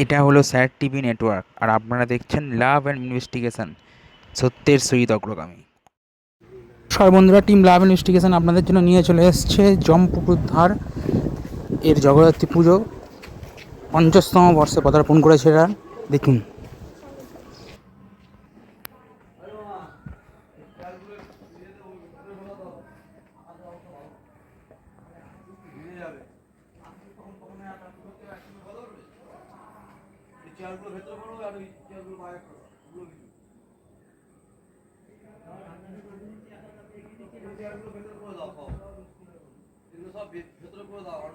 এটা হলো sir TV network, আর আপনারা দেখছেন লাভ অ্যান্ড ইনভেস্টিগেশন, সত্যের সহিত অগ্রগামী। সর বন্ধুরা, টিম লাভ ইনভেস্টিগেশন আপনাদের জন্য নিয়ে চলে এসছে জমপুকুর ধার, এর জগদ্ধাত্রী পুজো। পঞ্চাশতম বর্ষে পদার্পণ করেছে এরা, দেখুন। চেয়ারগুলো ভেতরে করো আর ওই চেয়ারগুলো বাইরে করো ওগুলো কিছু চেয়ারগুলো ভেতরে করে দাও সব এগুলো সব ভেতরে করে দাও আর